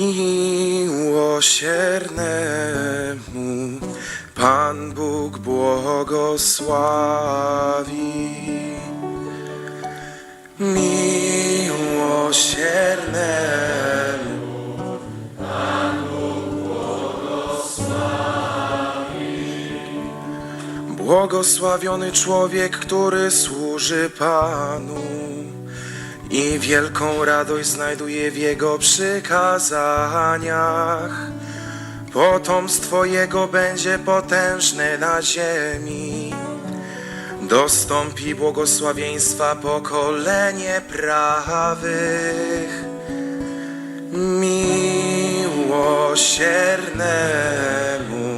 Miłosiernemu Pan Bóg błogosławi. Miłosiernemu Błogosławiony człowiek, który służy Panu i wielką radość znajduje w Jego przykazaniach. Potomstwo Jego będzie potężne na ziemi. Dostąpi błogosławieństwa pokolenie prawych. Miłosiernemu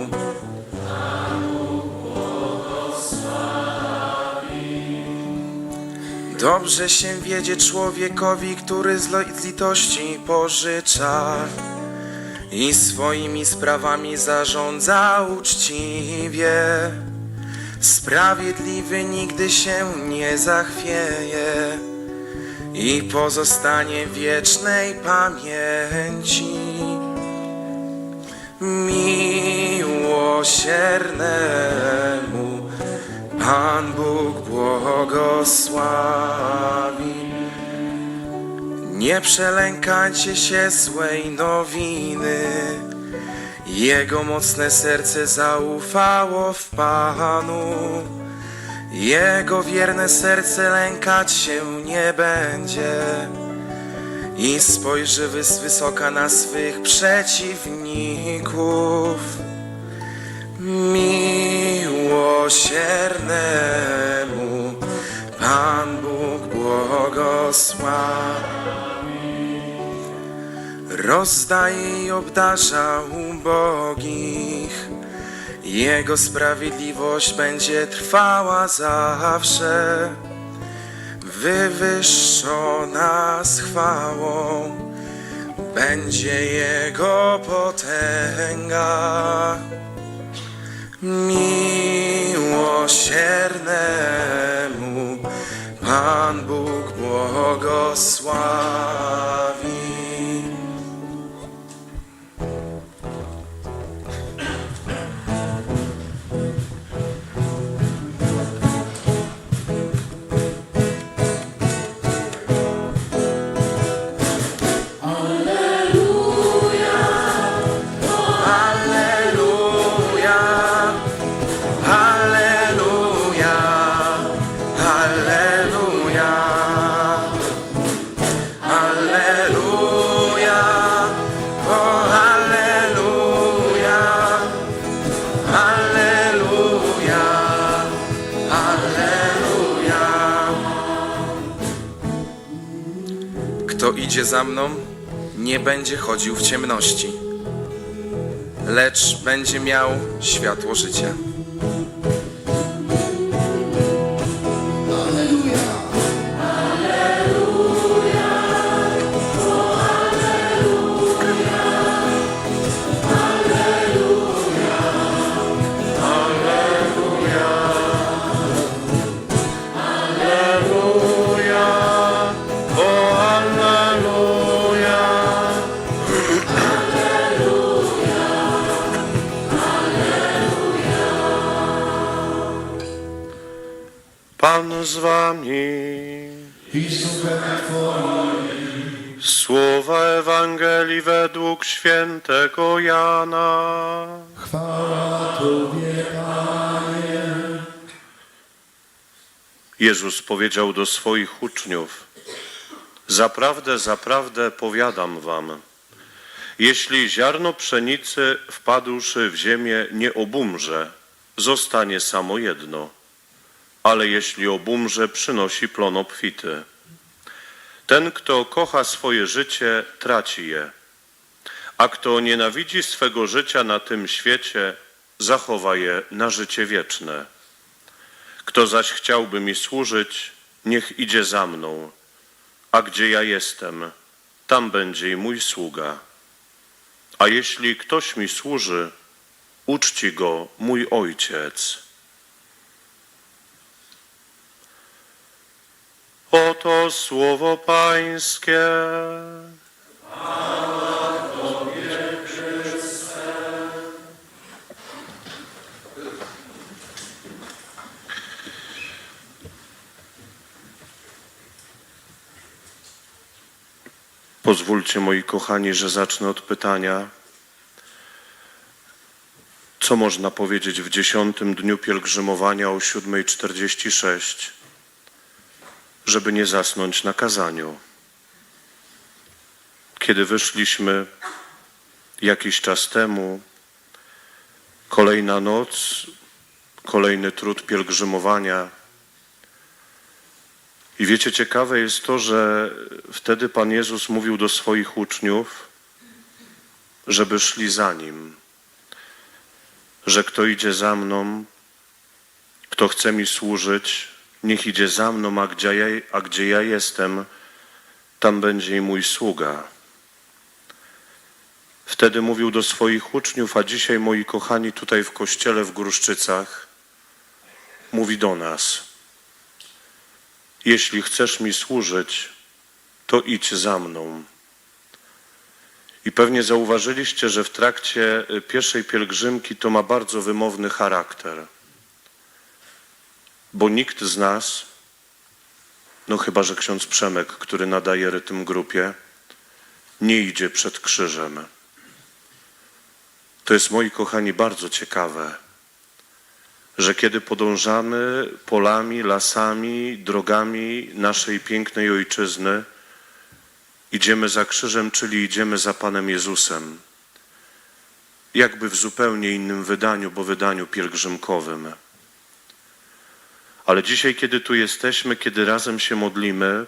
Dobrze się wiedzie człowiekowi, który z litości pożycza i swoimi sprawami zarządza uczciwie. Sprawiedliwy nigdy się nie zachwieje i pozostanie wiecznej pamięci. Miłosiernemu Pan Bóg błogosławi. Nie przelękajcie się złej nowiny. Jego mocne serce zaufało w Panu. Jego wierne serce lękać się nie będzie. I spojrzy wys wysoka na swych przeciwników miłosiernemu Pan Bóg błogosławi. Rozdaje i obdarza ubogich. Jego sprawiedliwość będzie trwała zawsze. Wywyższona z chwałą będzie Jego potęga miłosiernemu Pan Bóg za mną, nie będzie chodził w ciemności lecz będzie miał światło życia. Ewangelii według świętego Jana. Chwała Tobie, Panie. Jezus powiedział do swoich uczniów: Zaprawdę, zaprawdę powiadam wam, jeśli ziarno pszenicy wpadłszy w ziemię nie obumrze, zostanie samo jedno. ale jeśli obumrze, przynosi plon obfity. Ten, kto kocha swoje życie, traci je, a kto nienawidzi swego życia na tym świecie, zachowa je na życie wieczne. Kto zaś chciałby mi służyć, niech idzie za mną, a gdzie ja jestem, tam będzie i mój sługa. A jeśli ktoś mi służy, uczci go mój ojciec. Oto słowo Pańskie. Pozwólcie, moi kochani, że zacznę od pytania, co można powiedzieć w dziesiątym dniu pielgrzymowania o 7.46, żeby nie zasnąć na kazaniu. Kiedy wyszliśmy jakiś czas temu, kolejna noc, kolejny trud pielgrzymowania, i wiecie, ciekawe jest to, że wtedy Pan Jezus mówił do swoich uczniów, żeby szli za Nim. Że kto idzie za mną, kto chce mi służyć, niech idzie za mną, a gdzie ja, a gdzie ja jestem, tam będzie i mój sługa. Wtedy mówił do swoich uczniów, a dzisiaj, moi kochani, tutaj w kościele w Gruszczycach, mówi do nas. Jeśli chcesz mi służyć, to idź za mną. I pewnie zauważyliście, że w trakcie y, pierwszej pielgrzymki to ma bardzo wymowny charakter. Bo nikt z nas, no chyba że ksiądz Przemek, który nadaje rytm grupie, nie idzie przed krzyżem. To jest, moi kochani, bardzo ciekawe że kiedy podążamy polami, lasami, drogami naszej pięknej ojczyzny, idziemy za krzyżem, czyli idziemy za Panem Jezusem. Jakby w zupełnie innym wydaniu, bo wydaniu pielgrzymkowym. Ale dzisiaj, kiedy tu jesteśmy, kiedy razem się modlimy,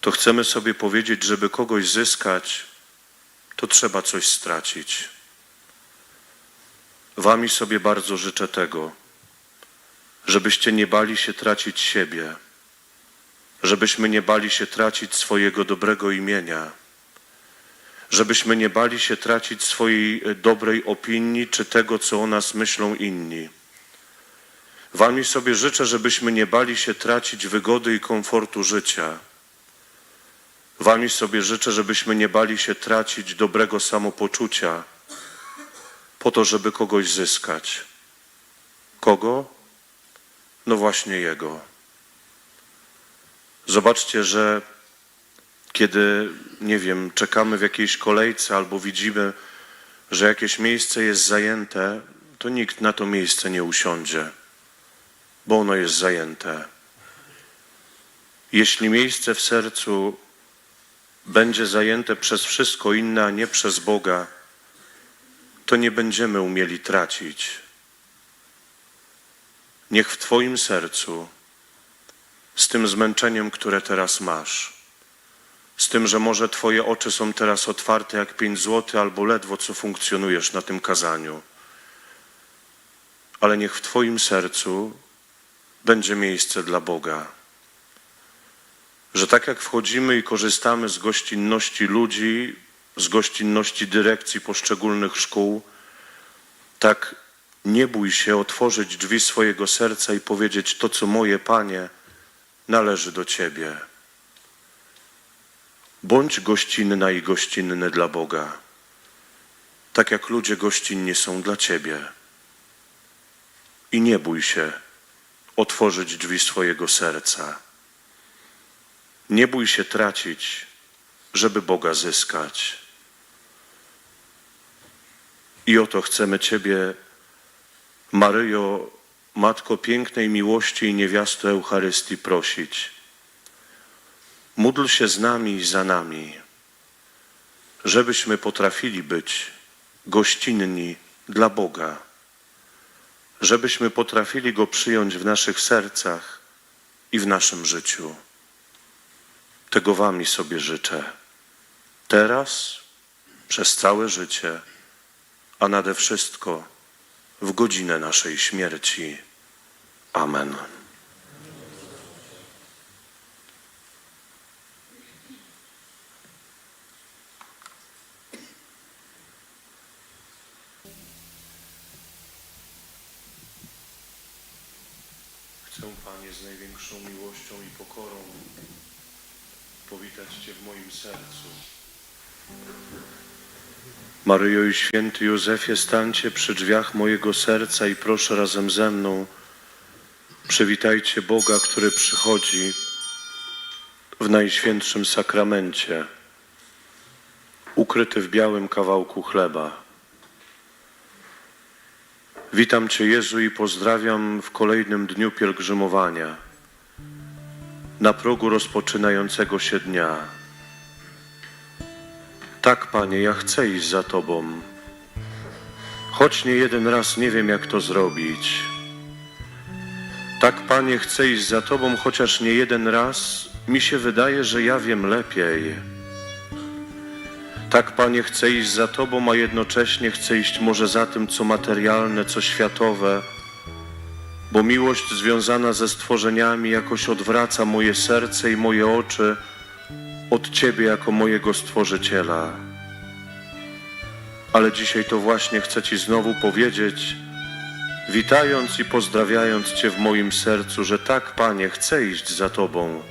to chcemy sobie powiedzieć, żeby kogoś zyskać, to trzeba coś stracić. Wami sobie bardzo życzę tego, żebyście nie bali się tracić siebie, żebyśmy nie bali się tracić swojego dobrego imienia, żebyśmy nie bali się tracić swojej e, dobrej opinii czy tego, co o nas myślą inni. Wami sobie życzę, żebyśmy nie bali się tracić wygody i komfortu życia. Wami sobie życzę, żebyśmy nie bali się tracić dobrego samopoczucia po to, żeby kogoś zyskać. Kogo? No właśnie Jego. Zobaczcie, że kiedy, nie wiem, czekamy w jakiejś kolejce albo widzimy, że jakieś miejsce jest zajęte, to nikt na to miejsce nie usiądzie, bo ono jest zajęte. Jeśli miejsce w sercu będzie zajęte przez wszystko inne, a nie przez Boga, to nie będziemy umieli tracić. Niech w Twoim sercu, z tym zmęczeniem, które teraz masz, z tym, że może Twoje oczy są teraz otwarte jak pięć złotych, albo ledwo co funkcjonujesz na tym kazaniu, ale niech w Twoim sercu będzie miejsce dla Boga. Że tak jak wchodzimy i korzystamy z gościnności ludzi, z gościnności dyrekcji poszczególnych szkół, tak nie bój się otworzyć drzwi swojego serca i powiedzieć: To, co moje, Panie, należy do Ciebie. Bądź gościnna i gościnny dla Boga, tak jak ludzie gościnni są dla Ciebie. I nie bój się otworzyć drzwi swojego serca. Nie bój się tracić, żeby Boga zyskać. I o to chcemy Ciebie, Maryjo, Matko pięknej miłości i niewiasto Eucharystii, prosić. Módl się z nami i za nami, żebyśmy potrafili być gościnni dla Boga, żebyśmy potrafili Go przyjąć w naszych sercach i w naszym życiu. Tego Wami sobie życzę. Teraz, przez całe życie, a nade wszystko w godzinę naszej śmierci. Amen. Chcę, Panie, z największą miłością i pokorą powitać Cię w moim sercu. Maryjo i święty Józefie, stańcie przy drzwiach mojego serca i proszę razem ze mną, przywitajcie Boga, który przychodzi w najświętszym sakramencie, ukryty w białym kawałku chleba. Witam Cię, Jezu, i pozdrawiam w kolejnym dniu pielgrzymowania, na progu rozpoczynającego się dnia. Tak, Panie, ja chcę iść za Tobą, choć nie jeden raz nie wiem, jak to zrobić. Tak, Panie, chcę iść za Tobą, chociaż nie jeden raz mi się wydaje, że ja wiem lepiej. Tak, Panie, chcę iść za Tobą, a jednocześnie chcę iść może za tym, co materialne, co światowe, bo miłość związana ze stworzeniami jakoś odwraca moje serce i moje oczy od Ciebie jako mojego Stworzyciela. Ale dzisiaj to właśnie chcę Ci znowu powiedzieć, witając i pozdrawiając Cię w moim sercu, że tak, Panie, chcę iść za Tobą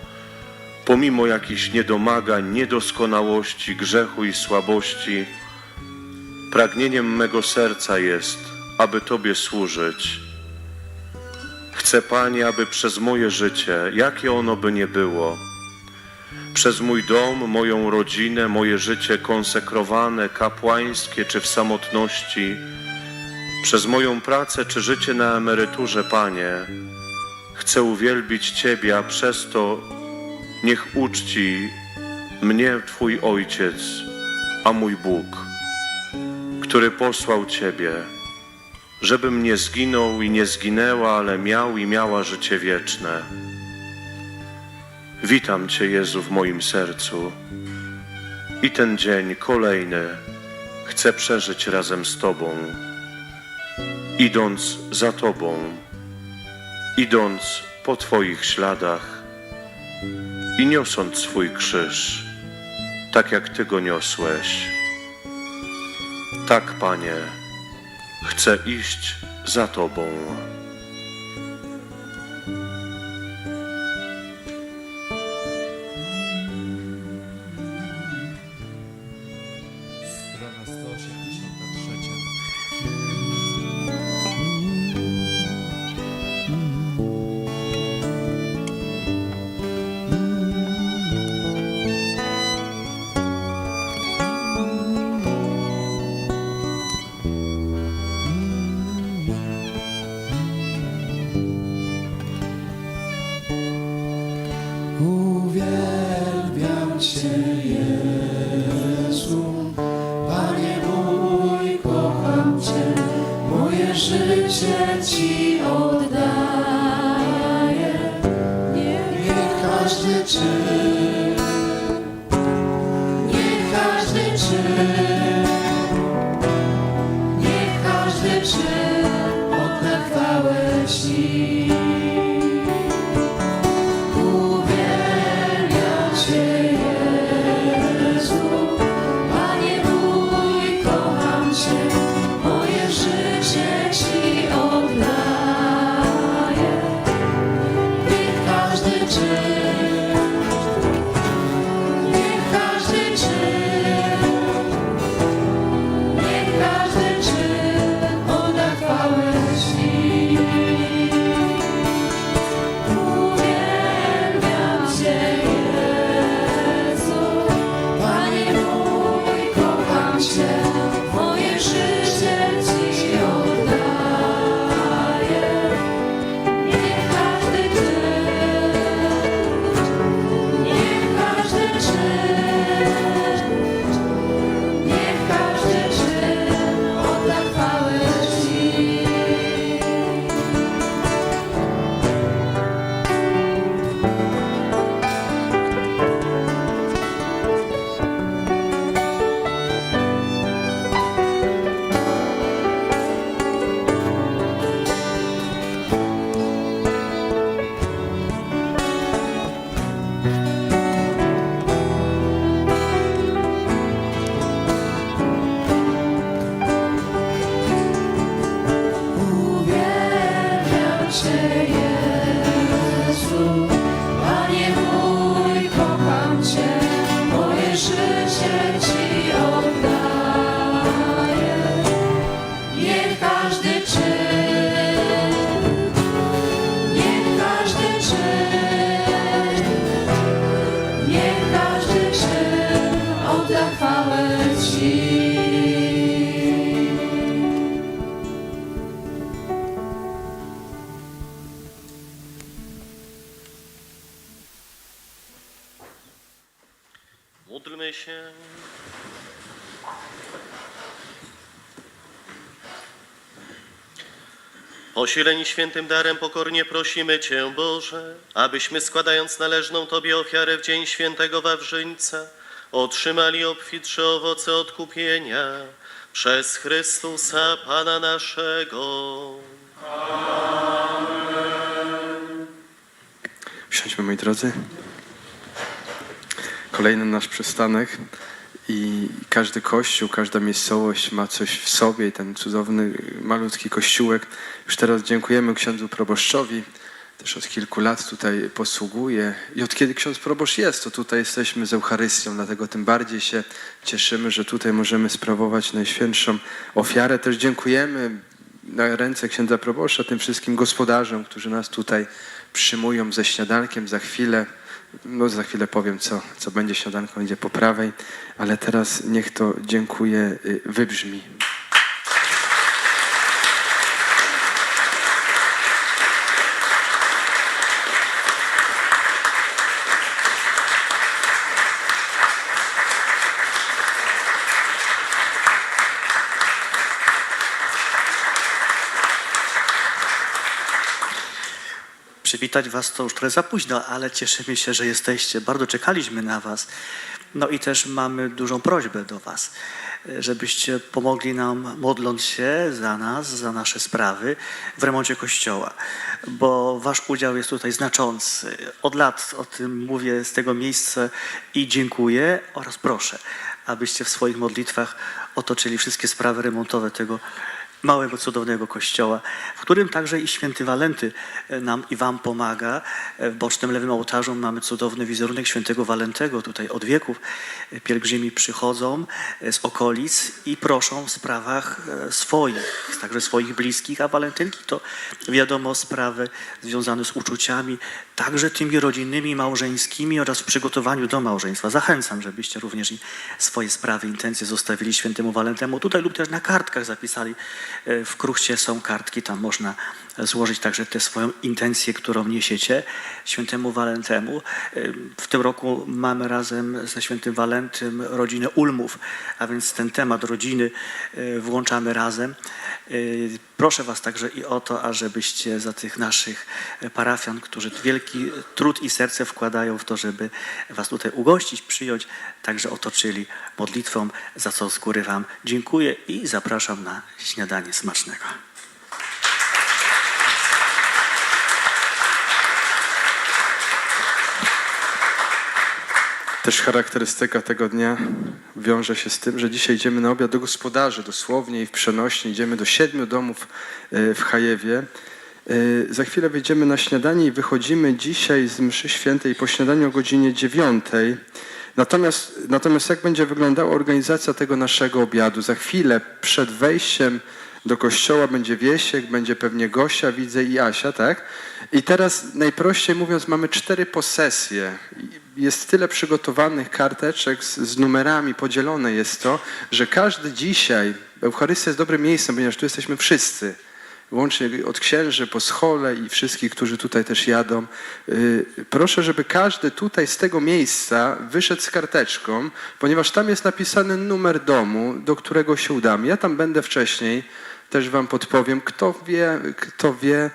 pomimo jakichś niedomagań, niedoskonałości, grzechu i słabości, pragnieniem mego serca jest, aby Tobie służyć. Chcę, Panie, aby przez moje życie, jakie ono by nie było, przez mój dom, moją rodzinę, moje życie konsekrowane, kapłańskie czy w samotności, przez moją pracę czy życie na emeryturze, Panie, chcę uwielbić Ciebie, a przez to Niech uczci mnie Twój Ojciec, a mój Bóg, który posłał Ciebie, żebym nie zginął i nie zginęła, ale miał i miała życie wieczne. Witam Cię, Jezu, w moim sercu i ten dzień kolejny chcę przeżyć razem z Tobą, idąc za Tobą, idąc po Twoich śladach i niosąc swój krzyż, tak jak Ty go niosłeś. Tak, Panie, chcę iść za Tobą. Się. Posileni świętym darem pokornie prosimy Cię, Boże, abyśmy składając należną Tobie ofiarę w dzień świętego Wawrzyńca, otrzymali obfitsze owoce odkupienia przez Chrystusa Pana naszego. Wsiądźmy, moi drodzy. Kolejny nasz przystanek i każdy kościół, każda miejscowość ma coś w sobie i ten cudowny, malutki kościółek. Już teraz dziękujemy księdzu proboszczowi. Też od kilku lat tutaj posługuje i od kiedy ksiądz proboszcz jest, to tutaj jesteśmy z Eucharystią, dlatego tym bardziej się cieszymy, że tutaj możemy sprawować Najświętszą ofiarę. Też dziękujemy na ręce księdza proboszcza, tym wszystkim gospodarzom, którzy nas tutaj przyjmują ze śniadankiem za chwilę. No za chwilę powiem, co, co będzie śniadanką, będzie po prawej, ale teraz niech to dziękuję y, wybrzmi. Przywitać Was to już trochę za późno, ale cieszymy się, że jesteście. Bardzo czekaliśmy na Was. No i też mamy dużą prośbę do Was, żebyście pomogli nam, modląc się za nas, za nasze sprawy w remoncie kościoła, bo Wasz udział jest tutaj znaczący. Od lat o tym mówię z tego miejsca i dziękuję oraz proszę, abyście w swoich modlitwach otoczyli wszystkie sprawy remontowe tego małego, cudownego kościoła, w którym także i święty Walenty e, nam i wam pomaga. E, W bocznym lewym ołtarzu mamy cudowny wizerunek świętego Walentego. Tutaj od wieków e, pielgrzymi przychodzą z okolic i proszą w sprawach swoich, także swoich bliskich, a walentynki to wiadomo sprawy związane z uczuciami, także tymi rodzinnymi, małżeńskimi oraz w przygotowaniu do małżeństwa. Zachęcam, żebyście również swoje sprawy, intencje zostawili świętemu Walentemu tutaj lub też na kartkach zapisali. E, W kruchcie są kartki, tam można złożyć także tę swoją intencję, którą niesiecie świętemu Walentemu. W tym roku mamy razem ze świętym Walentym rodzinę Ulmów, a więc ten temat rodziny e, włączamy razem. E, Proszę Was także i o to, ażebyście za tych naszych parafian, którzy wielki trud i serce wkładają w to, żeby Was tutaj ugościć, przyjąć, także otoczyli modlitwą, za co z góry Wam dziękuję i zapraszam na śniadanie smacznego. Też charakterystyka tego dnia wiąże się z tym, że dzisiaj idziemy na obiad do gospodarzy, dosłownie i w przenośni. Idziemy do siedmiu domów e, w Chajewie. E, Za chwilę wyjdziemy na śniadanie i wychodzimy dzisiaj z mszy świętej po śniadaniu o godzinie dziewiątej. Natomiast, natomiast jak będzie wyglądała organizacja tego naszego obiadu? Za chwilę przed wejściem do kościoła będzie Wiesiek, będzie pewnie Gosia, widzę i Asia, tak? I teraz najprościej mówiąc mamy cztery posesje. Jest tyle przygotowanych karteczek z, z numerami, podzielone jest to, że każdy dzisiaj, Eucharystia jest dobrym miejscem, ponieważ tu jesteśmy wszyscy łącznie od księży po schole i wszystkich, którzy tutaj też jadą. Yy, Proszę, żeby każdy tutaj z tego miejsca wyszedł z karteczką, ponieważ tam jest napisany numer domu, do którego się udamy. Ja tam będę wcześniej, też wam podpowiem. Kto wie, kto wie,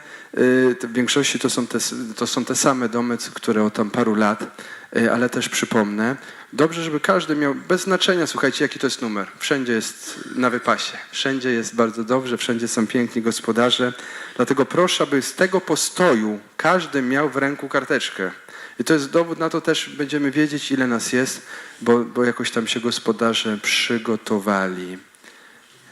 to w większości to są, te, to są te same domy, które od tam paru lat, yy, ale też przypomnę. Dobrze, żeby każdy miał, bez znaczenia, słuchajcie, jaki to jest numer. Wszędzie jest na wypasie. Wszędzie jest bardzo dobrze, wszędzie są piękni gospodarze. Dlatego proszę, aby z tego postoju każdy miał w ręku karteczkę. I to jest dowód na to też, będziemy wiedzieć, ile nas jest, bo, bo jakoś tam się gospodarze przygotowali.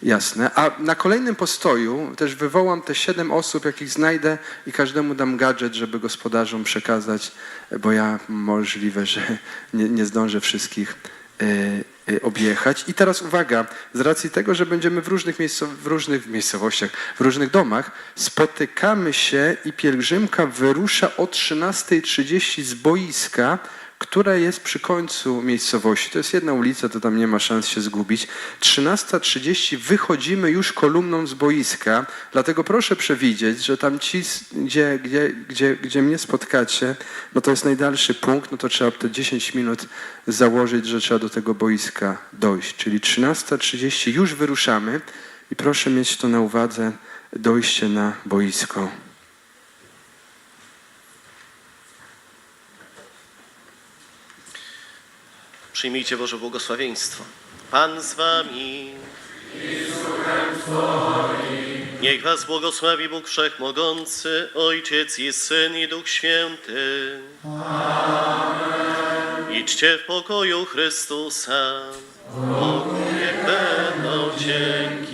Jasne. A na kolejnym postoju też wywołam te siedem osób, jakich znajdę i każdemu dam gadżet, żeby gospodarzom przekazać, bo ja możliwe, że nie, nie zdążę wszystkich e, e, objechać. I teraz uwaga, z racji tego, że będziemy w różnych, w różnych miejscowościach, w różnych domach, spotykamy się i pielgrzymka wyrusza o 13.30 z boiska, które jest przy końcu miejscowości. To jest jedna ulica, to tam nie ma szans się zgubić. 13.30 wychodzimy już kolumną z boiska, dlatego proszę przewidzieć, że tam ci, gdzie, gdzie, gdzie, gdzie mnie spotkacie, no to jest najdalszy punkt, no to trzeba te 10 minut założyć, że trzeba do tego boiska dojść. Czyli 13.30 już wyruszamy i proszę mieć to na uwadze, dojście na boisko. Przyjmijcie Boże błogosławieństwo. Pan z wami. Niech was błogosławi Bóg Wszechmogący, Ojciec i Syn i Duch Święty. Idźcie w pokoju Chrystusa. Bogu niech będą dzięki.